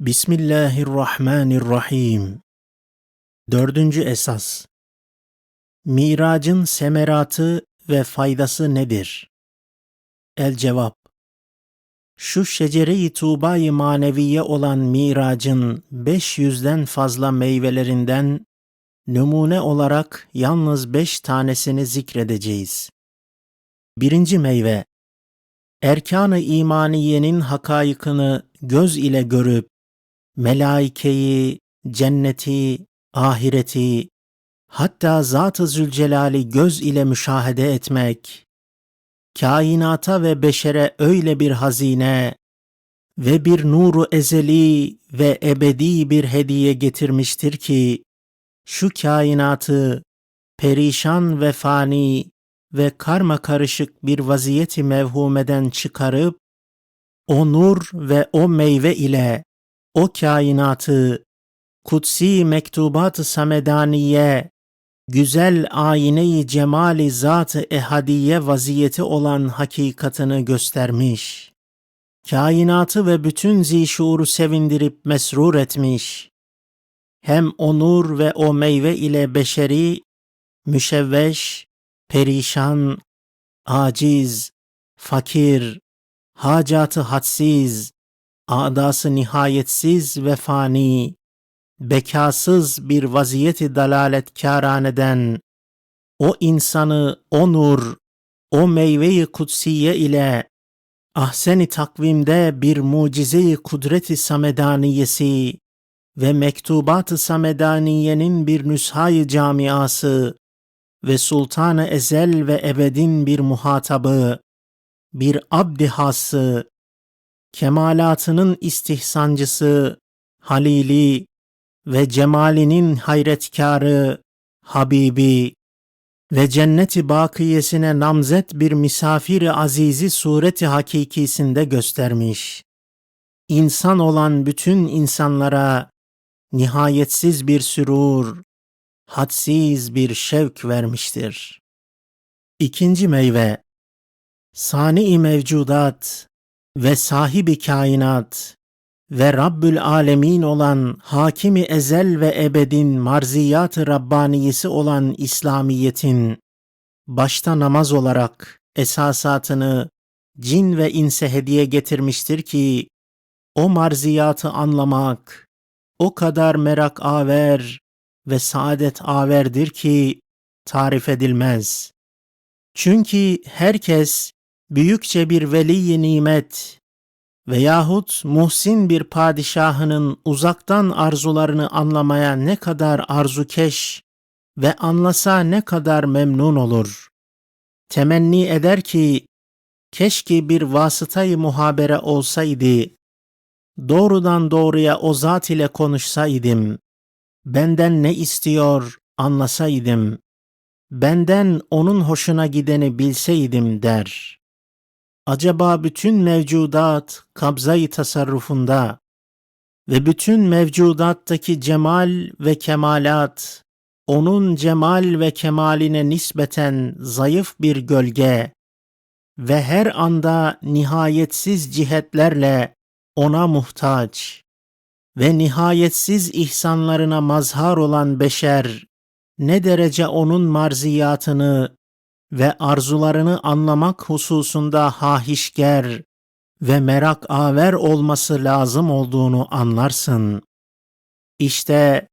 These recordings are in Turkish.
Bismillahirrahmanirrahim. Dördüncü esas. Miracın semeratı ve faydası nedir? El cevap. Şu şecere-i tuğba-i maneviye olan miracın 500'den fazla meyvelerinden numune olarak yalnız beş tanesini zikredeceğiz. Birinci meyve, erkan-ı imaniyenin hakaykını göz ile görüp melaikeyi, cenneti, ahireti, hatta Zat-ı Zülcelal'i göz ile müşahede etmek, kainata ve beşere öyle bir hazine ve bir nuru ezeli ve ebedi bir hediye getirmiştir ki, şu kainatı perişan ve fani ve karma karışık bir vaziyeti mevhumeden çıkarıp, o nur ve o meyve ile o kainatı kutsi mektubat-ı samedaniye güzel ayine-i cemali zat-ı ehadiye vaziyeti olan hakikatını göstermiş. Kainatı ve bütün zişuru sevindirip mesrur etmiş. Hem o nur ve o meyve ile beşeri, müşevveş, perişan, aciz, fakir, hacatı hadsiz, adası nihayetsiz ve fani, bekasız bir vaziyeti dalaletkâraneden, o insanı o nur, o meyveyi kutsiye ile ahseni takvimde bir mucizeyi kudreti samedaniyesi ve mektubat-ı samedaniyenin bir nüshayı camiası ve sultanı ezel ve ebedin bir muhatabı, bir abdi hası, kemalatının istihsancısı, halili ve cemalinin hayretkarı, Habibi ve cenneti bakiyesine namzet bir misafiri azizi sureti hakikisinde göstermiş. İnsan olan bütün insanlara nihayetsiz bir sürur, hadsiz bir şevk vermiştir. İkinci meyve, sani mevcudat ve sahibi kainat ve Rabbül Alemin olan Hakimi Ezel ve Ebedin marziyat-ı Rabbaniyesi olan İslamiyet'in başta namaz olarak esasatını cin ve inse hediye getirmiştir ki o marziyatı anlamak o kadar merak aver ve saadet averdir ki tarif edilmez. Çünkü herkes büyükçe bir veli nimet veyahut muhsin bir padişahının uzaktan arzularını anlamaya ne kadar arzukeş ve anlasa ne kadar memnun olur. Temenni eder ki keşke bir vasıtayı muhabere olsaydı, doğrudan doğruya o zat ile konuşsaydım, benden ne istiyor anlasaydım, benden onun hoşuna gideni bilseydim der. Acaba bütün mevcudat kabzayı tasarrufunda ve bütün mevcudattaki cemal ve kemalat onun cemal ve kemaline nispeten zayıf bir gölge ve her anda nihayetsiz cihetlerle ona muhtaç ve nihayetsiz ihsanlarına mazhar olan beşer ne derece onun marziyatını ve arzularını anlamak hususunda hahişger ve merak aver olması lazım olduğunu anlarsın. İşte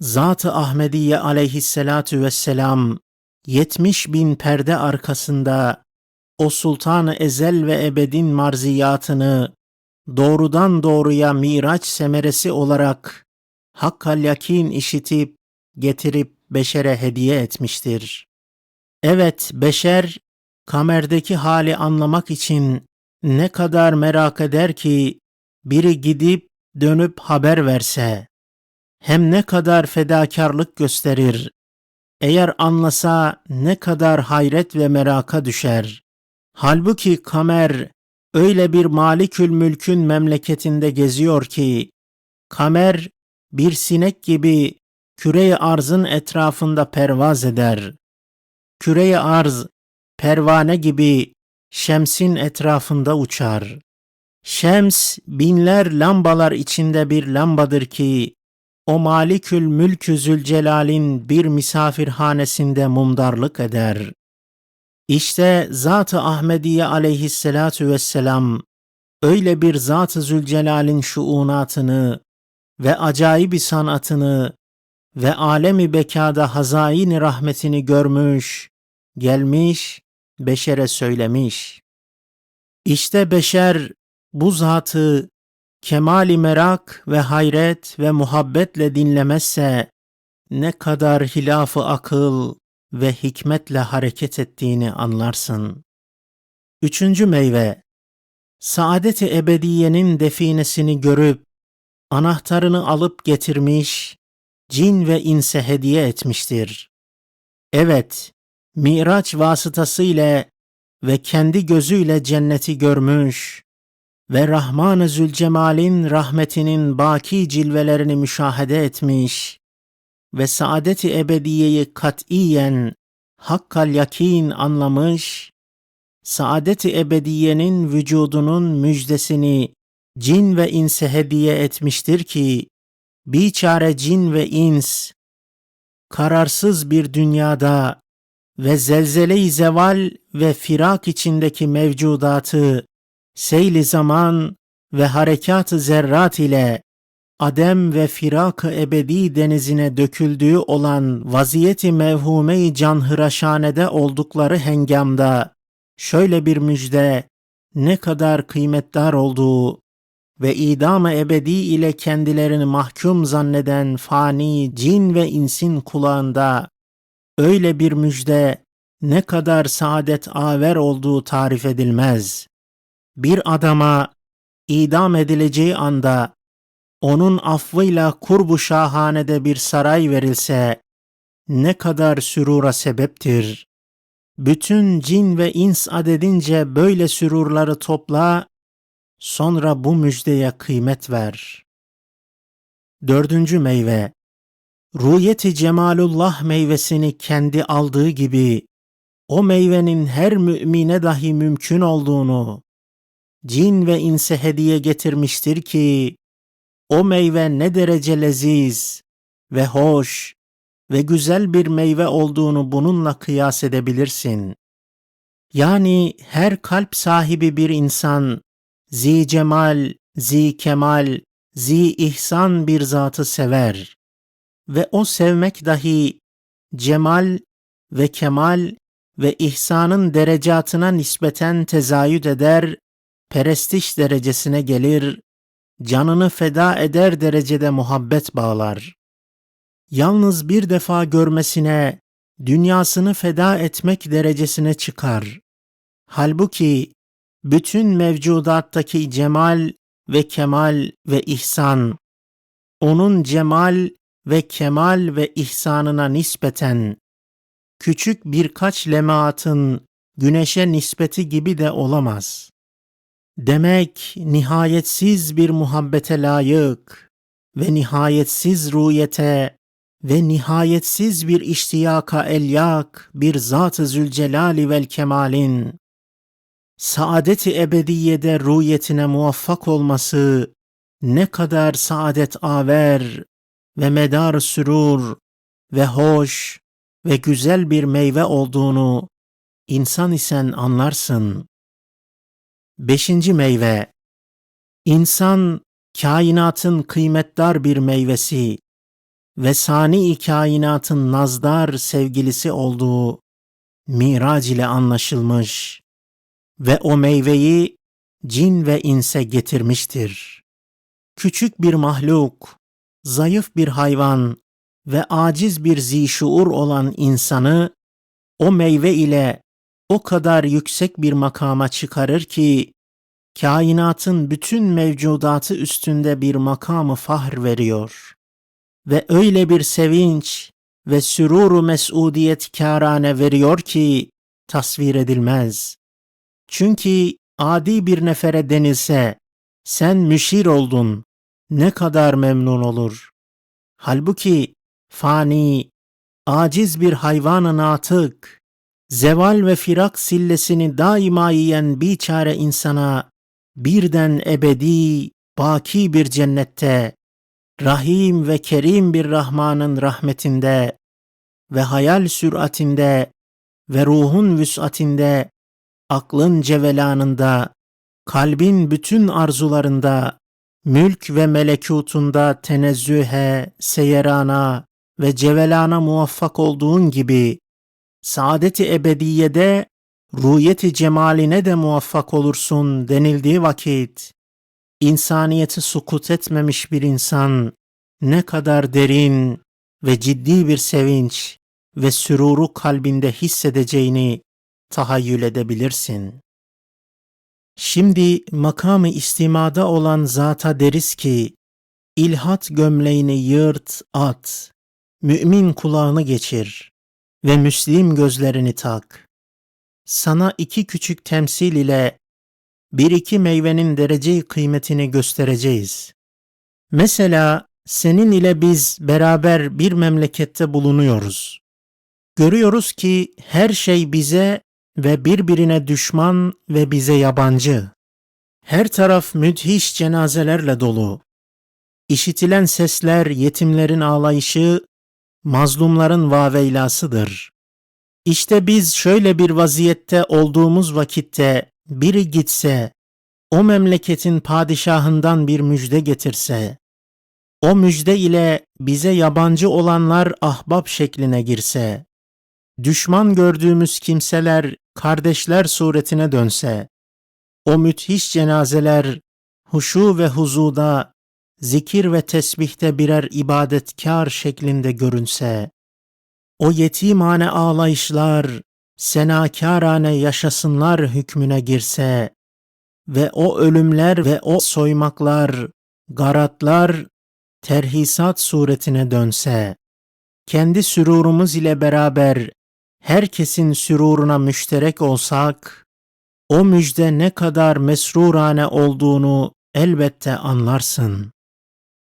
Zat-ı Ahmediye aleyhissalatu vesselam 70 bin perde arkasında o sultanı ezel ve ebedin marziyatını doğrudan doğruya miraç semeresi olarak hakkal yakin işitip getirip beşere hediye etmiştir. Evet, beşer kamerdeki hali anlamak için ne kadar merak eder ki biri gidip dönüp haber verse. Hem ne kadar fedakarlık gösterir. Eğer anlasa ne kadar hayret ve meraka düşer. Halbuki kamer öyle bir malikül mülkün memleketinde geziyor ki, kamer bir sinek gibi küre arzın etrafında pervaz eder küre arz pervane gibi şemsin etrafında uçar. Şems binler lambalar içinde bir lambadır ki o Malikül Mülkü Zülcelal'in bir misafirhanesinde mumdarlık eder. İşte Zat-ı Ahmediye aleyhisselatu vesselam öyle bir Zat-ı Zülcelal'in şuunatını ve acayip sanatını ve alemi bekada hazain rahmetini görmüş, gelmiş, beşere söylemiş. İşte beşer bu zatı kemali merak ve hayret ve muhabbetle dinlemezse ne kadar hilafı akıl ve hikmetle hareket ettiğini anlarsın. Üçüncü meyve, saadeti ebediyenin definesini görüp anahtarını alıp getirmiş, cin ve inse hediye etmiştir. Evet, Miraç vasıtasıyla ve kendi gözüyle cenneti görmüş ve Rahman-ı Zülcemal'in rahmetinin baki cilvelerini müşahede etmiş ve saadet-i ebediyeyi katiyen hakkal yakin anlamış, saadet-i ebediyenin vücudunun müjdesini cin ve inse hediye etmiştir ki, biçare cin ve ins, kararsız bir dünyada ve zelzele-i zeval ve firak içindeki mevcudatı seyli zaman ve harekat-ı zerrat ile adem ve firak-ı ebedi denizine döküldüğü olan vaziyeti mevhume-i canhıraşanede oldukları hengamda şöyle bir müjde ne kadar kıymetdar olduğu ve idam-ı ebedi ile kendilerini mahkum zanneden fani cin ve insin kulağında öyle bir müjde ne kadar saadet aver olduğu tarif edilmez. Bir adama idam edileceği anda onun affıyla kurbu şahanede bir saray verilse ne kadar sürura sebeptir. Bütün cin ve ins adedince böyle sürurları topla, sonra bu müjdeye kıymet ver. Dördüncü meyve, Ruyeti Cemalullah meyvesini kendi aldığı gibi, o meyvenin her mümine dahi mümkün olduğunu, cin ve inse hediye getirmiştir ki, o meyve ne derece leziz ve hoş ve güzel bir meyve olduğunu bununla kıyas edebilirsin. Yani her kalp sahibi bir insan, zi cemal, zi kemal, zi ihsan bir zatı sever ve o sevmek dahi cemal ve kemal ve ihsanın derecatına nispeten tezayüd eder, perestiş derecesine gelir, canını feda eder derecede muhabbet bağlar. Yalnız bir defa görmesine, dünyasını feda etmek derecesine çıkar. Halbuki bütün mevcudattaki cemal ve kemal ve ihsan, onun cemal ve kemal ve ihsanına nispeten, küçük birkaç lemaatın güneşe nispeti gibi de olamaz. Demek nihayetsiz bir muhabbete layık ve nihayetsiz ruyete ve nihayetsiz bir iştiyaka elyak bir Zat-ı Zülcelali vel Kemal'in saadeti ebediyede ruyetine muvaffak olması ne kadar saadet aver ve medar sürur ve hoş ve güzel bir meyve olduğunu insan isen anlarsın. Beşinci meyve İnsan kainatın kıymetdar bir meyvesi ve sani kainatın nazdar sevgilisi olduğu mirac ile anlaşılmış ve o meyveyi cin ve inse getirmiştir. Küçük bir mahluk, zayıf bir hayvan ve aciz bir zişuur olan insanı o meyve ile o kadar yüksek bir makama çıkarır ki kainatın bütün mevcudatı üstünde bir makamı fahr veriyor. Ve öyle bir sevinç ve süruru mesudiyet kârane veriyor ki tasvir edilmez. Çünkü adi bir nefere denilse sen müşir oldun ne kadar memnun olur. Halbuki fani, aciz bir hayvanı natık, zeval ve firak sillesini daima yiyen biçare insana birden ebedi, baki bir cennette, rahim ve kerim bir Rahman'ın rahmetinde ve hayal süratinde ve ruhun vüsatinde, aklın cevelanında, kalbin bütün arzularında, mülk ve melekutunda tenezzühe, seyerana ve cevelana muvaffak olduğun gibi, saadet-i ebediyede ruyeti cemaline de muvaffak olursun denildiği vakit, insaniyeti sukut etmemiş bir insan ne kadar derin ve ciddi bir sevinç ve süruru kalbinde hissedeceğini tahayyül edebilirsin. Şimdi makamı istimada olan zata deriz ki, ilhat gömleğini yırt, at, mümin kulağını geçir ve müslim gözlerini tak. Sana iki küçük temsil ile bir iki meyvenin dereceyi kıymetini göstereceğiz. Mesela senin ile biz beraber bir memlekette bulunuyoruz. Görüyoruz ki her şey bize ve birbirine düşman ve bize yabancı. Her taraf müthiş cenazelerle dolu. İşitilen sesler yetimlerin ağlayışı, mazlumların vaveylasıdır. İşte biz şöyle bir vaziyette olduğumuz vakitte biri gitse, o memleketin padişahından bir müjde getirse, o müjde ile bize yabancı olanlar ahbap şekline girse, düşman gördüğümüz kimseler kardeşler suretine dönse, o müthiş cenazeler huşu ve huzuda, zikir ve tesbihte birer ibadetkar şeklinde görünse, o yetimane ağlayışlar, senakârane yaşasınlar hükmüne girse ve o ölümler ve o soymaklar, garatlar, terhisat suretine dönse, kendi sürurumuz ile beraber herkesin süruruna müşterek olsak, o müjde ne kadar mesrurane olduğunu elbette anlarsın.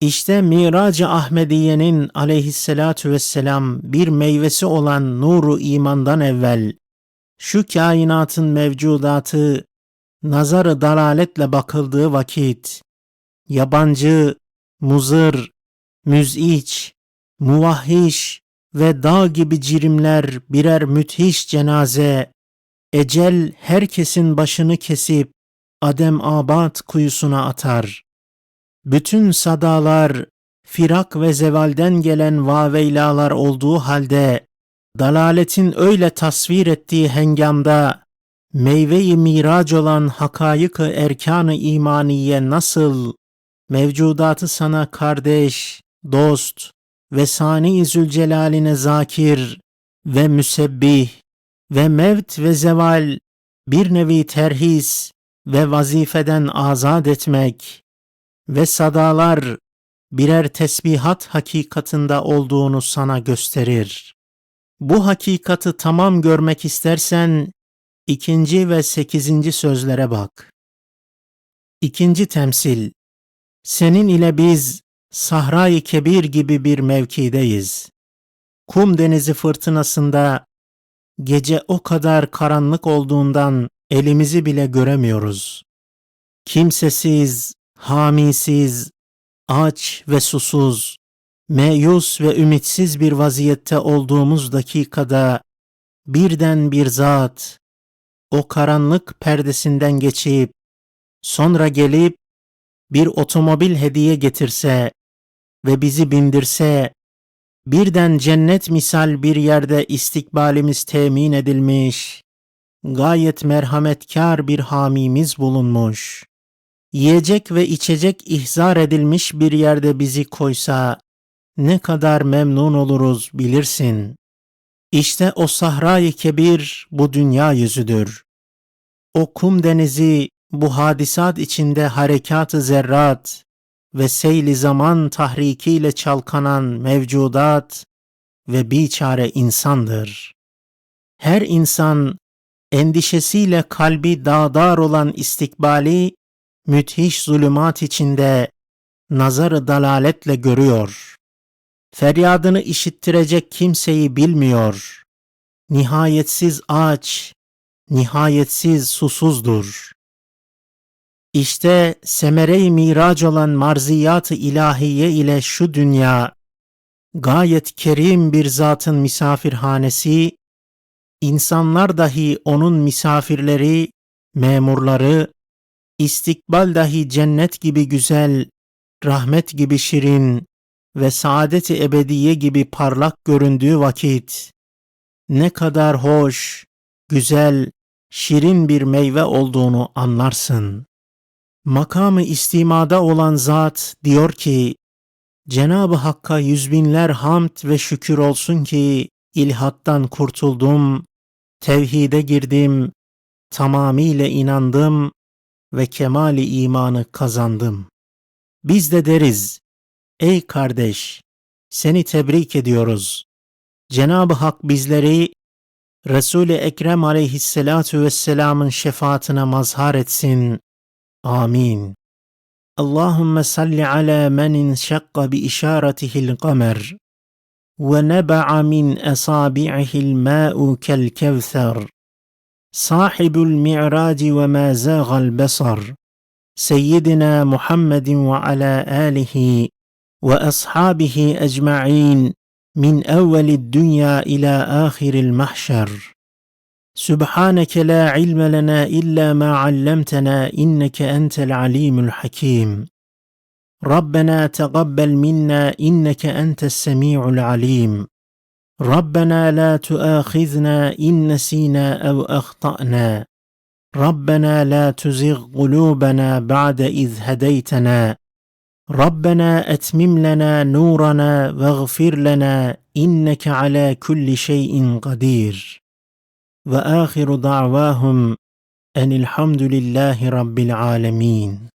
İşte Mirac-ı Ahmediye'nin aleyhissalatu vesselam bir meyvesi olan nuru imandan evvel, şu kainatın mevcudatı nazarı dalaletle bakıldığı vakit, yabancı, muzır, müziç, muvahhiş ve dağ gibi cirimler birer müthiş cenaze, ecel herkesin başını kesip Adem Abad kuyusuna atar. Bütün sadalar, firak ve zevalden gelen vaveylalar olduğu halde, dalaletin öyle tasvir ettiği hengamda, meyve-i mirac olan hakayık-ı erkan-ı imaniye nasıl, mevcudatı sana kardeş, dost ve sani-i zülcelaline zakir ve müsebbih ve mevt ve zeval bir nevi terhis ve vazifeden azat etmek ve sadalar birer tesbihat hakikatında olduğunu sana gösterir. Bu hakikati tamam görmek istersen ikinci ve sekizinci sözlere bak. İkinci temsil Senin ile biz Sahra-i Kebir gibi bir mevkideyiz. Kum denizi fırtınasında gece o kadar karanlık olduğundan elimizi bile göremiyoruz. Kimsesiz, hamisiz, aç ve susuz, meyus ve ümitsiz bir vaziyette olduğumuz dakikada birden bir zat o karanlık perdesinden geçip sonra gelip bir otomobil hediye getirse ve bizi bindirse birden cennet misal bir yerde istikbalimiz temin edilmiş, gayet merhametkar bir hamimiz bulunmuş yiyecek ve içecek ihzar edilmiş bir yerde bizi koysa ne kadar memnun oluruz bilirsin. İşte o sahra-i kebir bu dünya yüzüdür. O kum denizi bu hadisat içinde harekat-ı zerrat ve seyli zaman tahrikiyle çalkanan mevcudat ve biçare insandır. Her insan endişesiyle kalbi dağdar olan istikbali müthiş zulümat içinde nazarı dalaletle görüyor. Feryadını işittirecek kimseyi bilmiyor. Nihayetsiz aç, nihayetsiz susuzdur. İşte semere-i mirac olan marziyat-ı ilahiye ile şu dünya, gayet kerim bir zatın misafirhanesi, insanlar dahi onun misafirleri, memurları, istikbal dahi cennet gibi güzel, rahmet gibi şirin ve saadet-i ebediye gibi parlak göründüğü vakit, ne kadar hoş, güzel, şirin bir meyve olduğunu anlarsın. Makamı istimada olan zat diyor ki, Cenab-ı Hakk'a yüzbinler hamd ve şükür olsun ki ilhattan kurtuldum, tevhide girdim, tamamıyla inandım ve kemali imanı kazandım. Biz de deriz, ey kardeş, seni tebrik ediyoruz. Cenab-ı Hak bizleri Resul-i Ekrem aleyhissalatu vesselamın şefaatine mazhar etsin. آمين. اللهم صل على من انشق بإشارته القمر ونبع من أصابعه الماء كالكوثر. صاحب المعراج وما زاغ البصر. سيدنا محمد وعلى آله وأصحابه أجمعين من أول الدنيا إلى آخر المحشر. سبحانك لا علم لنا إلا ما علمتنا إنك أنت العليم الحكيم. ربنا تقبل منا إنك أنت السميع العليم. ربنا لا تؤاخذنا إن نسينا أو أخطأنا. ربنا لا تزغ قلوبنا بعد إذ هديتنا. ربنا أتمم لنا نورنا واغفر لنا إنك على كل شيء قدير. وآخر دعواهم أن الحمد لله رب العالمين.